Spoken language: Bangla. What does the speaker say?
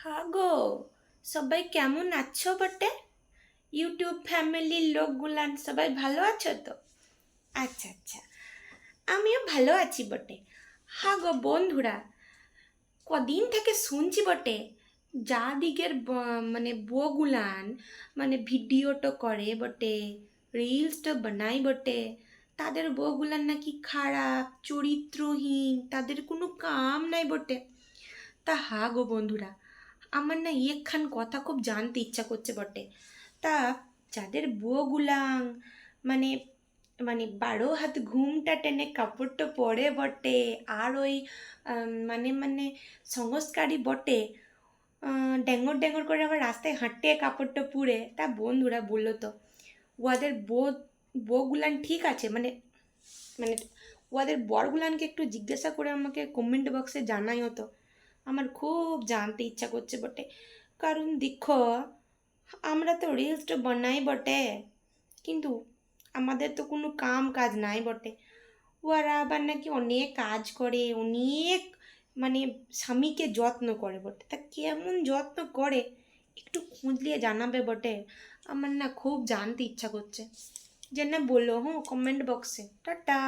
হ্যাঁ গো, সবাই কেমন আছো বটে? ইউটিউব ফ্যামিলির লোকগুলান সবাই ভালো আছো তো? আচ্ছা আচ্ছা। আমিও ভালো আছি বটে। হ্যাঁ গো বন্ধুরা, কদিন থেকে শুনছি বটে, যা দিকের মানে বউগুলান মানে ভিডিওটো করে বটে রিলসটা বানাই বটে, তাদের বউগুলান নাকি খারাপ, চরিত্রহীন, তাদের কোনো কাম নাই বটে। তা হা গো বন্ধুরা আমার না একখান কথা খুব জানতে ইচ্ছা করছে বটে। তা যাদের বউগুলাং মানে মানে বারো হাত ঘুমটা টেনে কাপড়টা পরে বটে, আর ওই মানে মানে সংস্কারী বটে ড্যাঙ্গর ড্যাঙ্গর করে আবার রাস্তায় হাঁটতে কাপড়টা পুড়ে, তা বন্ধুরা বলল তো ওদের বউ বউগুলান ঠিক আছে? মানে মানে ওদের বরগুলানকে একটু জিজ্ঞাসা করে আমাকে কমেন্ট বক্সে জানাই হতো আমার খুব জানতে ইচ্ছা করছে বটে। কারণ দেখো, আমরা তো রিলসটা বানাই বটে। কিন্তু আমাদের তো কোনো কাম কাজ নাই বটে। ওরা আবার নাকি অনেক কাজ করে, অনেক মানে স্বামীকে যত্ন করে বটে। তা কেমন যত্ন করে? একটু খুঁজলিয়ে জানাবে বটে। আমার না খুব জানতে ইচ্ছা করছে। যে না বলো হ্যাঁ কমেন্ট বক্সে টাটা।